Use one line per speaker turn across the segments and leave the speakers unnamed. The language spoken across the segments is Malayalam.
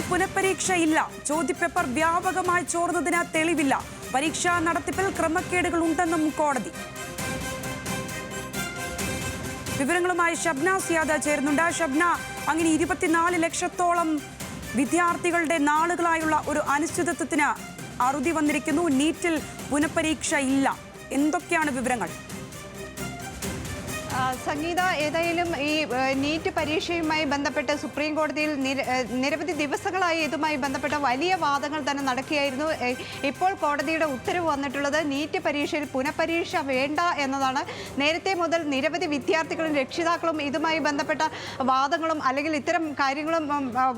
നീറ്റിൽ പുനഃപരീക്ഷ ഇല്ല ചോദ്യപേപ്പർ വ്യാപകമായി ചോർന്നതിന് തെളിവില്ല. പരീക്ഷാ നടത്തിപ്പിൽ ക്രമക്കേടുകൾ ഉണ്ടെന്നും കോടതി. വിവരങ്ങളുമായി ഷബ്ന സിയാദ ചേരുന്നുണ്ട്. ഷബ്ന അങ്ങനെ ഇരുപത്തിനാല് ലക്ഷത്തോളം വിദ്യാർത്ഥികളുടെ നാളുകളായുള്ള ഒരു അനിശ്ചിതത്വത്തിന് അറുതി വന്നിരിക്കുന്നു. നീറ്റിൽ പുനഃപരീക്ഷ ഇല്ല എന്തൊക്കെയാണ് വിവരങ്ങൾ?
സംഗീത ഏതായാലും ഈ നീറ്റ് പരീക്ഷയുമായി ബന്ധപ്പെട്ട് സുപ്രീം കോടതിയിൽ നിരവധി ദിവസങ്ങളായി ഇതുമായി ബന്ധപ്പെട്ട വലിയ വാദങ്ങൾ തന്നെ നടക്കുകയായിരുന്നു. ഇപ്പോൾ കോടതിയുടെ ഉത്തരവ് വന്നിട്ടുള്ളത് നീറ്റ് പരീക്ഷയിൽ പുനഃപരീക്ഷ വേണ്ട എന്നതാണ്. നേരത്തെ മുതൽ നിരവധി വിദ്യാർത്ഥികളും രക്ഷിതാക്കളും ഇതുമായി ബന്ധപ്പെട്ട വാദങ്ങളും അല്ലെങ്കിൽ ഇത്തരം കാര്യങ്ങളും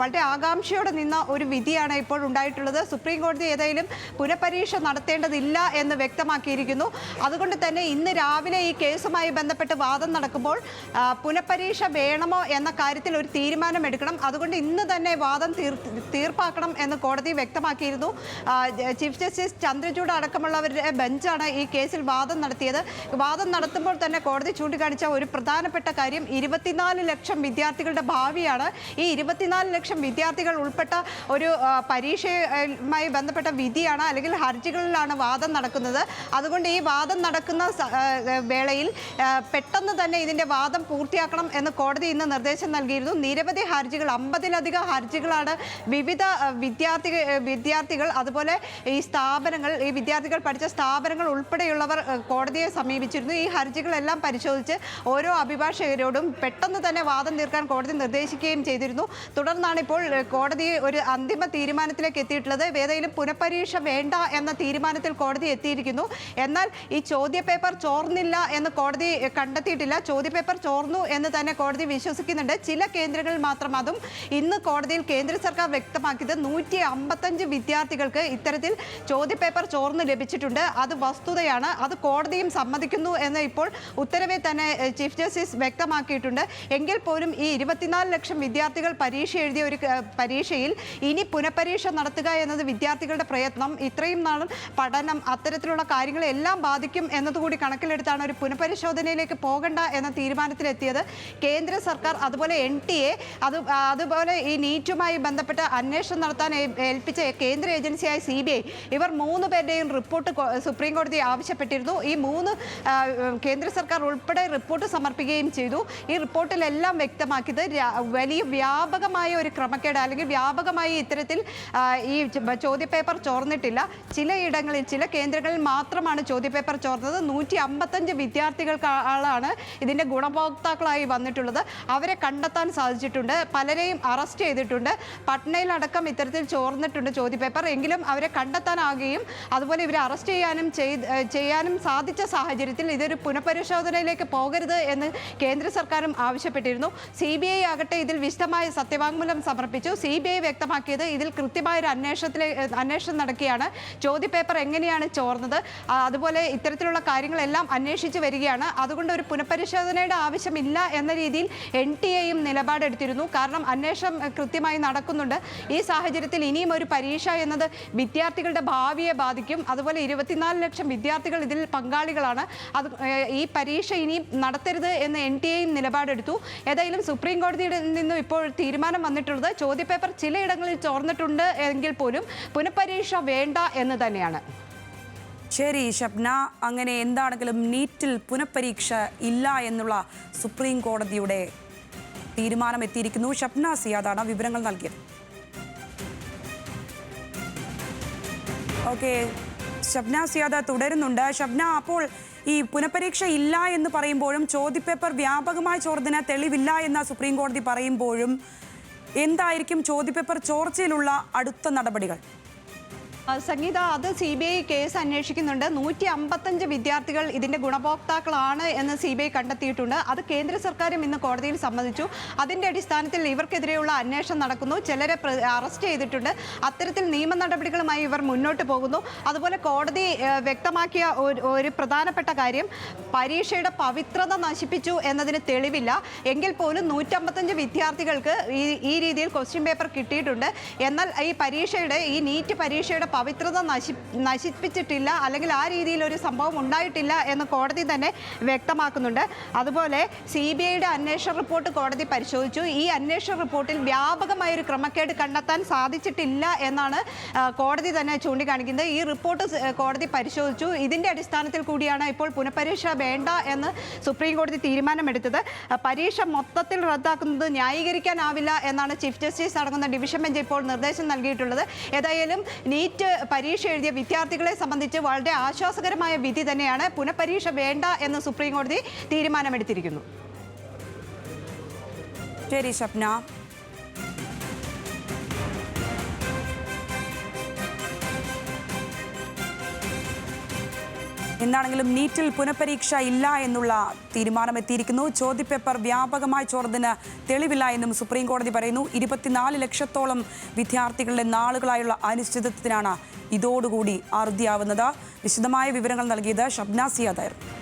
വളരെ ആകാംക്ഷയോടെ നിന്ന ഒരു വിധിയാണ് ഇപ്പോൾ ഉണ്ടായിട്ടുള്ളത്. സുപ്രീം കോടതി ഏതായാലും പുനഃപരീക്ഷ നടത്തേണ്ടതില്ല എന്ന് വ്യക്തമാക്കിയിരിക്കുന്നു. അതുകൊണ്ട് തന്നെ ഇന്ന് രാവിലെ ഈ കേസുമായി ബന്ധപ്പെട്ട് വാദം നടക്കുമ്പോൾ ആ, പുനഃപരീക്ഷ വേണമോ എന്ന കാര്യത്തിൽ ഒരു തീരുമാനമെടുക്കണം. അതുകൊണ്ട് ഇന്ന് തന്നെ വാദം തീർ തീർപ്പാക്കണം എന്ന് കോടതി വ്യക്തമാക്കിയിരുന്നു. ചീഫ് ജസ്റ്റിസ് ചന്ദ്രചൂഡ് അടക്കമുള്ളവരുടെ ബെഞ്ചാണ് ഈ കേസിൽ വാദം നടത്തിയത്. വാദം നടത്തുമ്പോൾ തന്നെ കോടതി ചൂണ്ടിക്കാണിച്ച ഒരു പ്രധാനപ്പെട്ട കാര്യം ഇരുപത്തിനാല് ലക്ഷം വിദ്യാർത്ഥികളുടെ ഭാവിയാണ്. ഈ ഇരുപത്തിനാല് ലക്ഷം വിദ്യാർത്ഥികൾ ഉൾപ്പെട്ട ഒരു പരീക്ഷയുമായി ബന്ധപ്പെട്ട വിധിയാണ് അല്ലെങ്കിൽ ഹർജികളിലാണ് വാദം നടക്കുന്നത്. അതുകൊണ്ട് ഈ വാദം നടക്കുന്ന വേളയിൽ ആ, തന്നെ ഇതിന്റെ വാദം പൂർത്തിയാക്കണം എന്ന് കോടതി ഇന്ന് നിർദ്ദേശം നൽകിയിരുന്നു. നിരവധി ഹർജികൾ അമ്പതിലധികം ഹർജികളാണ് വിവിധ വിദ്യാർത്ഥി വിദ്യാർത്ഥികൾ അതുപോലെ ഈ സ്ഥാപനങ്ങൾ ഈ വിദ്യാർത്ഥികൾ പഠിച്ച സ്ഥാപനങ്ങൾ ഉൾപ്പെടെയുള്ളവർ കോടതിയെ സമീപിച്ചിരുന്നു. ഈ ഹർജികളെല്ലാം പരിശോധിച്ച് ഓരോ അഭിഭാഷകരോടും പെട്ടെന്ന് തന്നെ വാദം തീർക്കാൻ കോടതി നിർദ്ദേശിക്കുകയും ചെയ്തിരുന്നു. തുടർന്നാണ് ഇപ്പോൾ കോടതി ഒരു അന്തിമ തീരുമാനത്തിലേക്ക് എത്തിയിട്ടുള്ളത്. ഏതെങ്കിലും പുനഃപരീക്ഷ വേണ്ട എന്ന തീരുമാനത്തിൽ കോടതി എത്തിയിരിക്കുന്നു. എന്നാൽ ഈ ചോദ്യപേപ്പർ ചോർന്നില്ല എന്ന് കോടതി ഏഹ്, കണ്ടെത്തിയിട്ടില്ല ചോദ്യപേപ്പർ ചോർന്നു എന്ന് തന്നെ കോടതി വിശ്വസിക്കുന്നുണ്ട്. ചില കേന്ദ്രങ്ങളിൽ മാത്രം അതും. ഇന്ന് കോടതിയിൽ കേന്ദ്ര സർക്കാർ വ്യക്തമാക്കിയത് നൂറ്റി അമ്പത്തഞ്ച് വിദ്യാർത്ഥികൾക്ക് ഇത്തരത്തിൽ ചോദ്യപേപ്പർ ചോർന്ന് ലഭിച്ചിട്ടുണ്ട്. അത് വസ്തുതയാണ്. അത് കോടതിയും സമ്മതിക്കുന്നു എന്ന് ഇപ്പോൾ ഉത്തരവിൽ തന്നെ ചീഫ് ജസ്റ്റിസ് വ്യക്തമാക്കിയിട്ടുണ്ട്. എങ്കിൽ പോലും ഈ ഇരുപത്തിനാല് ലക്ഷം വിദ്യാർത്ഥികൾ പരീക്ഷ എഴുതിയ ഒരു പരീക്ഷയിൽ ഇനി പുനഃപരീക്ഷ നടത്തുക എന്നത് വിദ്യാർത്ഥികളുടെ പ്രയത്നം. ഇത്രയും നാളും പഠനം അത്തരത്തിലുള്ള കാര്യങ്ങളെല്ലാം ബാധിക്കും എന്നതുകൂടി കണക്കിലെടുത്താണ് ഒരു പുനഃപരിശോധനയിലേക്ക് പോകണ്ട എന്ന തീരുമാനത്തിലെത്തിയത് കേന്ദ്ര സർക്കാർ അതുപോലെ എൻ ടി എ അത് അതുപോലെ ഈ നീറ്റുമായി ബന്ധപ്പെട്ട് അന്വേഷണം നടത്താൻ ഏൽപ്പിച്ച കേന്ദ്ര ഏജൻസിയായ സി ബി ഐ ഇവർ മൂന്ന് പേരുടെയും റിപ്പോർട്ട് സുപ്രീം കോടതി ആവശ്യപ്പെട്ടിരുന്നു. ഈ മൂന്ന് കേന്ദ്ര സർക്കാർ ഉൾപ്പെടെ റിപ്പോർട്ട് സമർപ്പിക്കുകയും ചെയ്തു. ഈ റിപ്പോർട്ടിലെല്ലാം വ്യക്തമാക്കിയത് വലിയ വ്യാപകമായ ഒരു ക്രമക്കേട് അല്ലെങ്കിൽ വ്യാപകമായി ഇത്തരത്തിൽ ഈ ചോദ്യപേപ്പർ ചോർന്നിട്ടില്ല. ചിലയിടങ്ങളിൽ ചില കേന്ദ്രങ്ങളിൽ മാത്രമാണ് ചോദ്യപേപ്പർ ചോർന്നത്. നൂറ്റി അമ്പത്തഞ്ച് വിദ്യാർത്ഥികൾക്കാണ് ഇതിന്റെ ഗുണഭോക്താക്കളായി വന്നിട്ടുള്ളത് അവരെ കണ്ടെത്താൻ സാധിച്ചിട്ടുണ്ട്. പലരെയും അറസ്റ്റ് ചെയ്തിട്ടുണ്ട്. പട്നയിലടക്കം ഇത്തരത്തിൽ ചോർന്നിട്ടുണ്ട് ചോദ്യപേപ്പർ എങ്കിലും അവരെ കണ്ടെത്താനാകുകയും അതുപോലെ ഇവരെ അറസ്റ്റ് ചെയ്യാനും ചെയ്യാനും സാധിച്ച സാഹചര്യത്തിൽ ഇതൊരു പുനഃപരിശോധനയിലേക്ക് പോകരുത് എന്ന് കേന്ദ്ര സർക്കാരും ആവശ്യപ്പെട്ടിരുന്നു. സി ബി ഐ ആകട്ടെ ഇതിൽ വിശദമായ സത്യവാങ്മൂലം സമർപ്പിച്ചു. സി ബി ഐ വ്യക്തമാക്കിയത് ഇതിൽ കൃത്യമായ ഒരു അന്വേഷണത്തിലെ അന്വേഷണം നടക്കുകയാണ്. ചോദ്യപേപ്പർ എങ്ങനെയാണ് ചോർന്നത്? അതുപോലെ ഇത്തരത്തിലുള്ള കാര്യങ്ങളെല്ലാം അന്വേഷിച്ച് വരികയാണ്. അതുകൊണ്ട് ഒരു പുനഃപരിശോധനയുടെ ആവശ്യമില്ല എന്ന രീതിയിൽ എൻ ടി എയും നിലപാടെടുത്തിരുന്നു. കാരണം അന്വേഷണം കൃത്യമായി നടക്കുന്നുണ്ട്. ഈ സാഹചര്യത്തിൽ ഇനിയും ഒരു പരീക്ഷ എന്നത് വിദ്യാർത്ഥികളുടെ ഭാവിയെ ബാധിക്കും. അതുപോലെ ഇരുപത്തിനാല് ലക്ഷം വിദ്യാർത്ഥികൾ ഇതിൽ പങ്കാളികളാണ്. അത് ഈ പരീക്ഷ ഇനിയും നടത്തരുത് എന്ന് എൻ ടി എയും നിലപാടെടുത്തു. ഏതായാലും സുപ്രീം കോടതിയിൽ നിന്നും ഇപ്പോൾ തീരുമാനം വന്നിട്ടുള്ളത് ചോദ്യപേപ്പർ ചിലയിടങ്ങളിൽ ചോർന്നിട്ടുണ്ട് എങ്കിൽ പോലും പുനഃപരീക്ഷ വേണ്ട എന്ന് തന്നെയാണ്.
ശരി ഷബ്ന അങ്ങനെ എന്താണെങ്കിലും നീറ്റിൽ പുനഃപരീക്ഷ ഇല്ല എന്നുള്ള സുപ്രീം കോടതിയുടെ തീരുമാനം എത്തിയിരിക്കുന്നു ഷബ്ന സിയാദാണ് വിവരങ്ങൾ നൽകിയത്. ഓക്കെ ഷബ്ന സിയാദ തുടരുന്നുണ്ട്. ഷബ്ന അപ്പോൾ ഈ പുനഃപരീക്ഷ ഇല്ല എന്ന് പറയുമ്പോഴും ചോദ്യപേപ്പർ വ്യാപകമായ ചോർത്തിന് തെളിവില്ല എന്ന സുപ്രീം കോടതി പറയുമ്പോഴും എന്തായിരിക്കും ചോദ്യപേപ്പർ ചോർച്ചയിലുള്ള അടുത്ത നടപടികൾ?
സംഗീത അത് സി ബി ഐ കേസ് അന്വേഷിക്കുന്നുണ്ട്. നൂറ്റി അമ്പത്തഞ്ച് വിദ്യാർത്ഥികൾ ഇതിന്റെ ഗുണഭോക്താക്കളാണ് എന്ന് സി ബി ഐ കണ്ടെത്തിയിട്ടുണ്ട്. അത് കേന്ദ്ര സർക്കാരും ഇന്ന് കോടതിയിൽ സമ്മതിച്ചു. അതിന്റെ അടിസ്ഥാനത്തിൽ ഇവർക്കെതിരെയുള്ള അന്വേഷണം നടക്കുന്നു. ചിലരെ അറസ്റ്റ് ചെയ്തിട്ടുണ്ട്. അത്തരത്തിൽ നിയമ നടപടികളുമായി ഇവർ മുന്നോട്ട് പോകുന്നു. അതുപോലെ കോടതി വ്യക്തമാക്കിയ ഒരു- പ്രധാനപ്പെട്ട കാര്യം പരീക്ഷയുടെ പവിത്രത നശിപ്പിച്ചു എന്നതിന് തെളിവില്ല. എങ്കിൽ പോലും നൂറ്റമ്പത്തഞ്ച് വിദ്യാർത്ഥികൾക്ക് ഈ ഈ രീതിയിൽ ക്വസ്റ്റ്യൻ പേപ്പർ കിട്ടിയിട്ടുണ്ട്. എന്നാൽ ഈ പരീക്ഷയുടെ ഈ നീറ്റ് പരീക്ഷയുടെ പവിത്രത നശി നശിപ്പിച്ചിട്ടില്ല അല്ലെങ്കിൽ ആ രീതിയിൽ ഒരു സംഭവം ഉണ്ടായിട്ടില്ല എന്ന് കോടതി തന്നെ വ്യക്തമാക്കുന്നുണ്ട്. അതുപോലെ സി ബി ഐയുടെ അന്വേഷണ റിപ്പോർട്ട് കോടതി പരിശോധിച്ചു. ഈ അന്വേഷണ റിപ്പോർട്ടിൽ വ്യാപകമായ ഒരു ക്രമക്കേട് കണ്ടെത്താൻ സാധിച്ചിട്ടില്ല എന്നാണ് കോടതി തന്നെ ചൂണ്ടിക്കാണിക്കുന്നത്. ഈ റിപ്പോർട്ട് കോടതി പരിശോധിച്ചു. ഇതിന്റെ അടിസ്ഥാനത്തിൽ കൂടിയാണ് ഇപ്പോൾ പുനഃപരീക്ഷ വേണ്ട എന്ന് സുപ്രീം കോടതി തീരുമാനമെടുത്തത്. പരീക്ഷ മൊത്തത്തിൽ റദ്ദാക്കുന്നത് ന്യായീകരിക്കാനാവില്ല എന്നാണ് ചീഫ് ജസ്റ്റിസ് അടങ്ങുന്ന ഡിവിഷൻ ബെഞ്ച് ഇപ്പോൾ നിർദ്ദേശം നൽകിയിട്ടുള്ളത്. ഏതായാലും നീറ്റ് പരീക്ഷ എഴുതിയ വിദ്യാർത്ഥികളെ സംബന്ധിച്ച് വളരെ ആശ്വാസകരമായ വിധി തന്നെയാണ് പുനഃപരീക്ഷ വേണ്ട എന്ന് സുപ്രീം കോടതി തീരുമാനമെടുത്തിരിക്കുന്നു.
ശരി ഷബ്ന എന്താണെങ്കിലും നീറ്റിൽ പുനഃപരീക്ഷ ഇല്ല എന്നുള്ള തീരുമാനമെത്തിയിരിക്കുന്നു. ചോദ്യപേപ്പർ വ്യാപകമായി ചോർന്നതിന് തെളിവില്ല എന്നും സുപ്രീം കോടതി പറയുന്നു. ഇരുപത്തിനാല് ലക്ഷത്തോളം വിദ്യാർത്ഥികളുടെ നാളുകളായുള്ള അനിശ്ചിതത്വത്തിനാണ് ഇതോടുകൂടി അറുതിയാവുന്നത്. വിശദമായ വിവരങ്ങൾ നൽകിയത് ഷബ്ന സിയാദായിരുന്നു